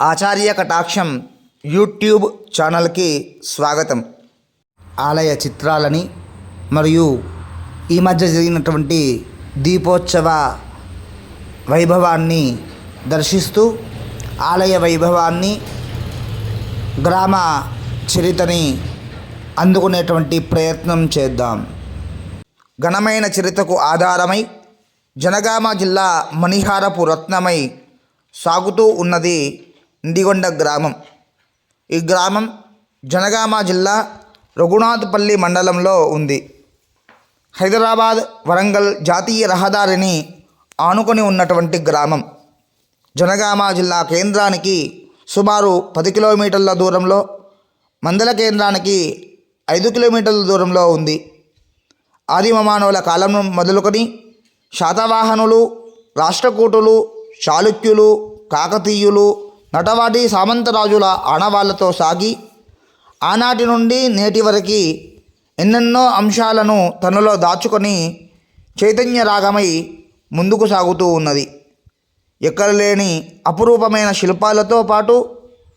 ఆచార్య కటాక్షం యూట్యూబ్ ఛానల్కి స్వాగతం. ఆలయ చిత్రాలని మరియు ఈ మధ్య జరిగినటువంటి దీపోత్సవ వైభవాన్ని దర్శిస్తూ ఆలయ వైభవాన్ని గ్రామ చరితని అందుకునేటువంటి ప్రయత్నం చేద్దాం. ఘనమైన చరితకు ఆధారమై జనగామ జిల్లా మణిహారపు రత్నమై సాగుతూ ఉన్నది ఇండిగొండ గ్రామం. ఈ గ్రామం జనగామ జిల్లా రఘునాథ్పల్లి మండలంలో ఉంది. హైదరాబాద్ వరంగల్ జాతీయ రహదారిని ఆనుకొని ఉన్నటువంటి గ్రామం. జనగామ జిల్లా కేంద్రానికి సుమారు పది కిలోమీటర్ల దూరంలో మందల కేంద్రానికి ఐదు కిలోమీటర్ల దూరంలో ఉంది. ఆదిమ మానవుల కాలం మొదలుకొని శాతవాహనులు రాష్ట్రకూటులు చాళుక్యులు కాకతీయులు నటవాటి సామంతరాజుల ఆనవాళ్ళతో సాగి ఆనాటి నుండి నేటి వరకు ఎన్నెన్నో అంశాలను తనలో దాచుకొని చైతన్య రాగమై ముందుకు సాగుతూ ఉన్నది. ఎక్కడ లేని అపురూపమైన శిల్పాలతో పాటు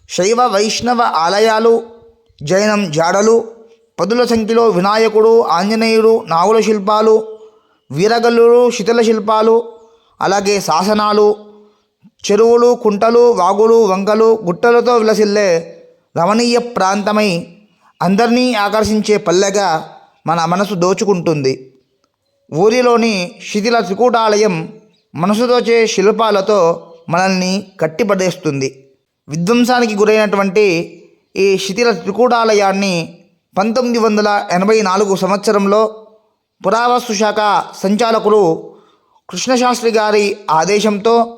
శైవ వైష్ణవ ఆలయాలు జైనం జాడలు పదుల సంఖ్యలో వినాయకుడు ఆంజనేయుడు నాగుల శిల్పాలు వీరగల్లుడు శిథిల శిల్పాలు అలాగే శాసనాలు చెరువులు కుంటలు వాగులు వంకలు గుట్టలతో విలసిల్లే రమణీయ ప్రాంతమై అందరినీ ఆకర్షించే పల్లెగా మన మనసు దోచుకుంటుంది. ఊరిలోని శిథిల త్రికూటాలయం మనసు దోచే శిల్పాలతో మనల్ని కట్టిపడేస్తుంది. విధ్వంసానికి గురైనటువంటి ఈ శిథిల త్రికూటాలయాన్ని పంతొమ్మిది వందల ఎనభై నాలుగు సంవత్సరంలో పురావస్తు శాఖ సంచాలకులు కృష్ణశాస్త్రి గారి ఆదేశంతో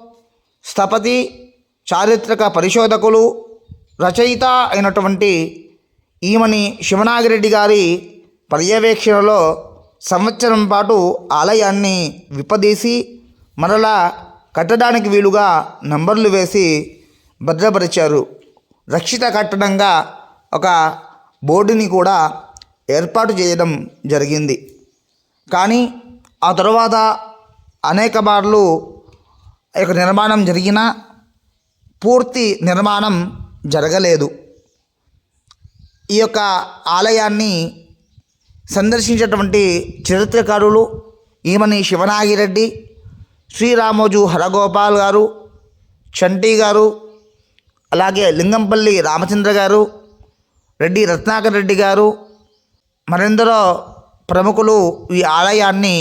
స్థపతి చారిత్రక పరిశోధకులు రచయిత అయినటువంటి ఈమని శివనాగిరెడ్డి గారి పర్యవేక్షణలో సంవత్సరం పాటు ఆలయాన్ని విప్పదీసి మరలా కట్టడానికి వీలుగా నంబర్లు వేసి భద్రపరిచారు. రక్షిత కట్టడంగా ఒక బోర్డుని కూడా ఏర్పాటు చేయడం జరిగింది. కానీ ఆ తరువాత అనేక మార్లు యొక్క నిర్మాణం జరిగినా పూర్తి నిర్మాణం జరగలేదు. ఈ యొక్క ఆలయాన్ని సందర్శించేటువంటి చరిత్రకారులు ఈమని శివనాగిరెడ్డి శ్రీరామోజు హరగోపాల్ గారు చంటి గారు అలాగే లింగంపల్లి రామచంద్ర గారు రెడ్డి రత్నాకర్ రెడ్డి గారు మరెందరో ప్రముఖులు ఈ ఆలయాన్ని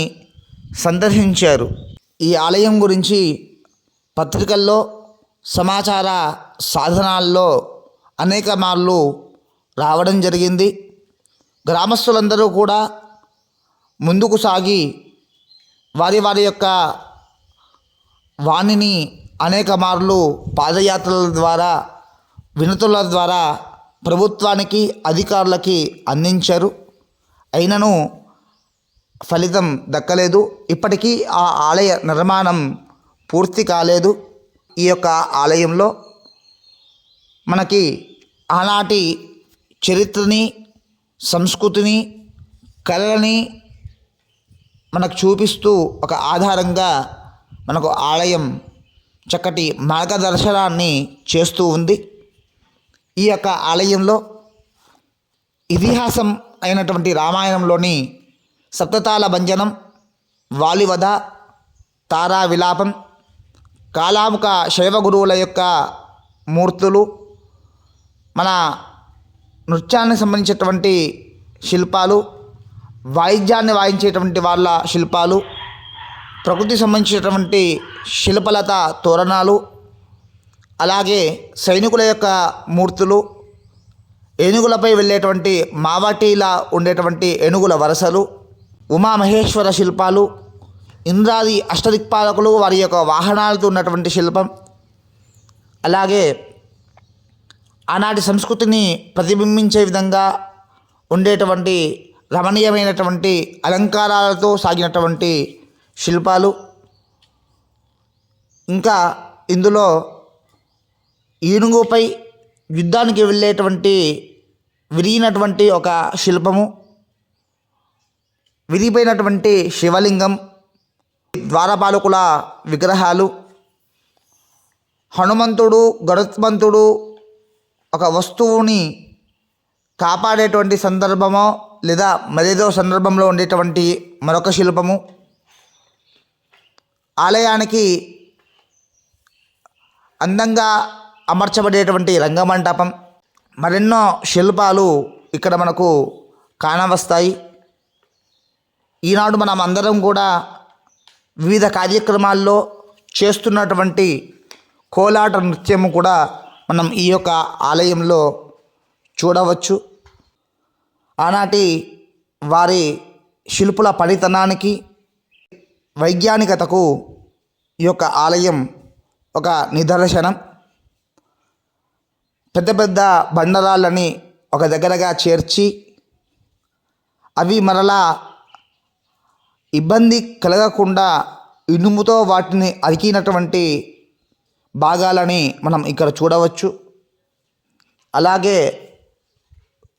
సందర్శించారు. ఈ ఆలయం గురించి పత్రికల్లో సమాచార సాధనాల్లో అనేక మార్లు రావడం జరిగింది. గ్రామస్తులందరూ కూడా ముందుకు సాగి వారి వారి యొక్క వాణిని అనేక మార్లు పాదయాత్రల ద్వారా వినతుల ద్వారా ప్రభుత్వానికి అధికారులకి అందించారు. అయినను ఫలితం దక్కలేదు. ఇప్పటికీ ఆ ఆలయ నిర్మాణం పూర్తి కాలేదు ఈ యొక్క ఆలయంలో. మనకి ఆనాటి చరిత్రని సంస్కృతిని కళలని మనకు చూపిస్తూ ఒక ఆధారంగా మనకు ఆలయం చక్కటి మార్గదర్శనాన్ని చేస్తూ ఉంది. ఈ యొక్క ఆలయంలో ఇతిహాసం అయినటువంటి రామాయణంలోని సప్తతాల భంజనం వాలివధ తారా విలాపం కాలాముక శైవ గురువుల యొక్క మూర్తులు మన నృత్యానికి సంబంధించినటువంటి శిల్పాలు వాయిద్యాన్ని వాయించేటువంటి వాళ్ళ శిల్పాలు ప్రకృతి సంబంధించినటువంటి శిల్పలత తోరణాలు అలాగే సైనికుల యొక్క మూర్తులు ఏనుగులపై వెళ్ళేటువంటి మావాటీలా ఉండేటువంటి ఏనుగుల వరసలు ఉమామహేశ్వర శిల్పాలు ఇంద్రాది అష్టదిక్పాలకులు వారి యొక్క వాహనాలతో ఉన్నటువంటి శిల్పం. అలాగే ఆనాటి సంస్కృతిని ప్రతిబింబించే విధంగా ఉండేటువంటి రమణీయమైనటువంటి అలంకారాలతో సాగినటువంటి శిల్పాలు. ఇంకా ఇందులో ఏనుగుపై యుద్ధానికి వెళ్ళేటువంటి విరిగినటువంటి ఒక శిల్పము. విరిగిపోయినటువంటి శివలింగం. ద్వారపాలకుల విగ్రహాలు హనుమంతుడు గరుత్మంతుడు ఒక వస్తువుని కాపాడేటువంటి సందర్భమో లేదా మరేదో సందర్భంలో ఉండేటువంటి మరొక శిల్పము. ఆలయానికి అందంగా అమర్చబడేటువంటి రంగమంటపం. మరెన్నో శిల్పాలు ఇక్కడ మనకు కానవస్తాయి. ఈనాడు మనం అందరం కూడా వివిధ కార్యక్రమాల్లో చేస్తున్నటువంటి కోలాట నృత్యము కూడా మనం ఈ యొక్క ఆలయంలో చూడవచ్చు. ఆనాటి వారి శిల్పుల పనితనానికి వైజ్ఞానికతకు ఈ యొక్క ఆలయం ఒక నిదర్శనం. పెద్ద పెద్ద బండరాళ్ళని ఒక దగ్గరగా చేర్చి అవి మరలా ఇబ్బంది కలగకుండా ఇనుముతో వాటిని అరికినటువంటి భాగాలని మనం ఇక్కడ చూడవచ్చు. అలాగే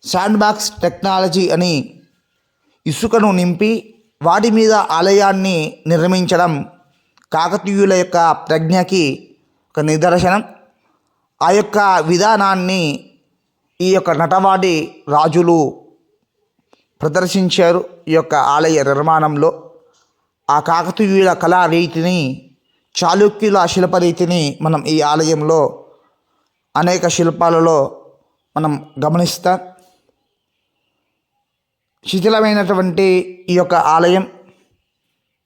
శాండ్ బాక్స్ టెక్నాలజీ అని ఇసుకను నింపి వాటి మీద ఆలయాన్ని నిర్మించడం కాకతీయుల యొక్క ప్రజ్ఞకి ఒక నిదర్శనం. ఆ యొక్క విధానాన్ని ఈ యొక్క నటవాడి రాజులు ప్రదర్శించారు ఈ యొక్క ఆలయ నిర్మాణంలో. ఆ కాకతీయుల కళారీతిని చాళుక్యుల శిల్పరీతిని మనం ఈ ఆలయంలో అనేక శిల్పాలలో మనం గమనిస్తాం. శిథిలమైనటువంటి ఈ యొక్క ఆలయం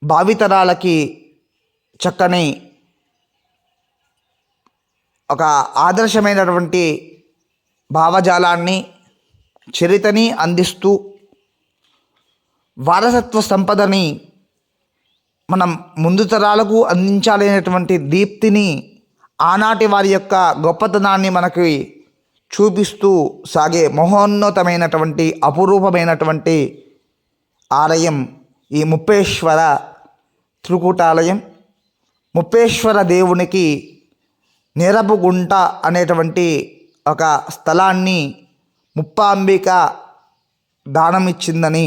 భావితరాలకి చక్కని ఒక ఆదర్శమైనటువంటి భావజాలాన్ని చరితని అందిస్తూ వారసత్వ సంపదని మనం ముందు తరాలకు అందించాలనేటువంటి దీప్తిని ఆనాటి వారి యొక్క గొప్పతనాన్ని మనకి చూపిస్తూ సాగే మహోన్నతమైనటువంటి అపురూపమైనటువంటి ఆలయం ఈ ముప్పేశ్వర త్రికూటాలయం. ముప్పేశ్వర దేవునికి నేరపుగుంట అనేటువంటి ఒక స్థలాన్ని ముప్పాంబిక దానం ఇచ్చిందని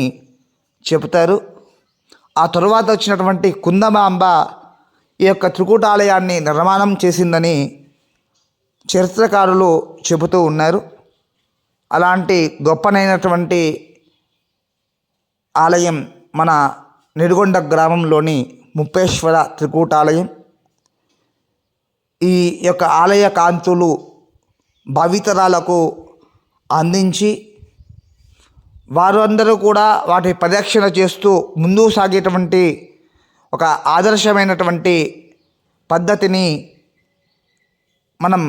చెబుతారు. ఆ తరువాత వచ్చినటువంటి కుందమాంబ ఈ యొక్క త్రికూటాలయాన్ని నిర్మాణం చేసిందని చరిత్రకారులు చెబుతూ ఉన్నారు. అలాంటి గొప్పనైనటువంటి ఆలయం మన నిడుగొండ గ్రామంలోని ముప్పేశ్వర త్రికూటాలయం. ఈ యొక్క ఆలయ కాంతులు భావితరాలకు అందించి వారు అందరూ కూడా వాటి పరిరక్షణ చేస్తూ ముందుకు సాగేటువంటి ఒక ఆదర్శమైనటువంటి పద్ధతిని మనం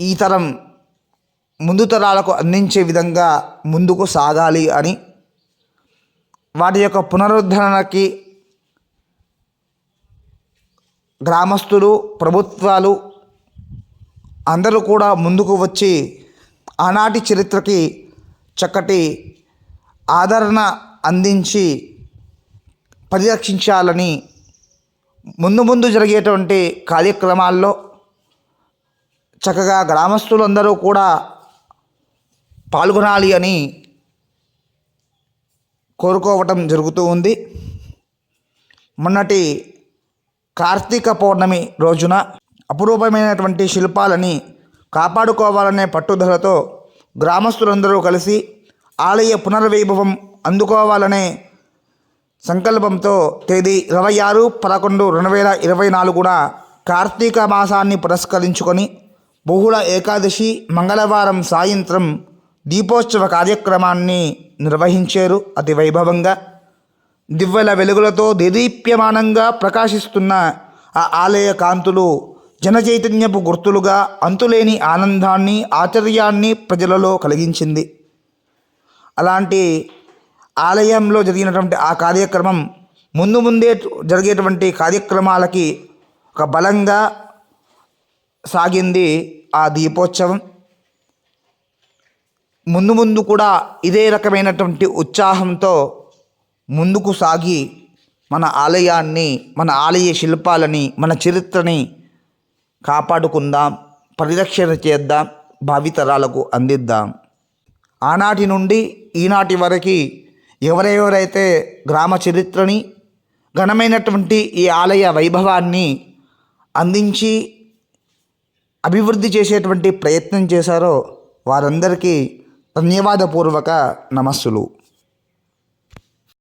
ఈ తరం ముందు తరాలకు అందించే విధంగా ముందుకు సాగాలి అని వాటి యొక్క పునరుద్ధరణకి గ్రామస్తులు ప్రభుత్వాలు అందరూ కూడా ముందుకు వచ్చి ఆనాటి చరిత్రకి చక్కటి ఆదరణ అందించి పరిరక్షించాలని ముందు ముందు జరిగేటువంటి కార్యక్రమాల్లో చక్కగా గ్రామస్తులందరూ కూడా పాల్గొనాలి అని కోరుకోవటం జరుగుతూ ఉంది. మొన్నటి కార్తీక పౌర్ణమి రోజున అపురూపమైనటువంటి శిల్పాలని కాపాడుకోవాలనే పట్టుదలతో గ్రామస్తులందరూ కలిసి ఆలయ పునర్వైభవం అందుకోవాలనే సంకల్పంతో తేదీ ఇరవై ఆరు పదకొండు రెండు వేల ఇరవై నాలుగున కార్తీక మాసాన్ని పురస్కరించుకొని బహుళ ఏకాదశి మంగళవారం సాయంత్రం దీపోత్సవ కార్యక్రమాన్ని నిర్వహించారు అతి వైభవంగా. దివ్వెల వెలుగులతో దేదీప్యమానంగా ప్రకాశిస్తున్న ఆ ఆలయ కాంతులు జనచైతన్యపు గుర్తులుగా అంతులేని ఆనందాన్ని ఆశ్చర్యాన్ని ప్రజలలో కలిగించింది. అలాంటి ఆలయంలో జరిగినటువంటి ఆ కార్యక్రమం ముందు ముందే జరిగేటువంటి కార్యక్రమాలకి ఒక బలంగా సాగింది ఆ దీపోత్సవం. ముందు ముందు కూడా ఇదే రకమైనటువంటి ఉత్సాహంతో ముందుకు సాగి మన ఆలయాన్ని మన ఆలయ శిల్పాలని మన చరిత్రని కాపాడుకుందాం పరిరక్షణ చేద్దాం భావితరాలకు అందిద్దాం. ఆనాటి నుండి ఈనాటి వరకు ఎవరెవరైతే గ్రామ చరిత్రని ఘనమైనటువంటి ఈ ఆలయ వైభవాన్ని అందించి అభివృద్ధి చేసేటువంటి ప్రయత్నం చేశారో వారందరికీ ధన్యవాదపూర్వక నమస్సులు.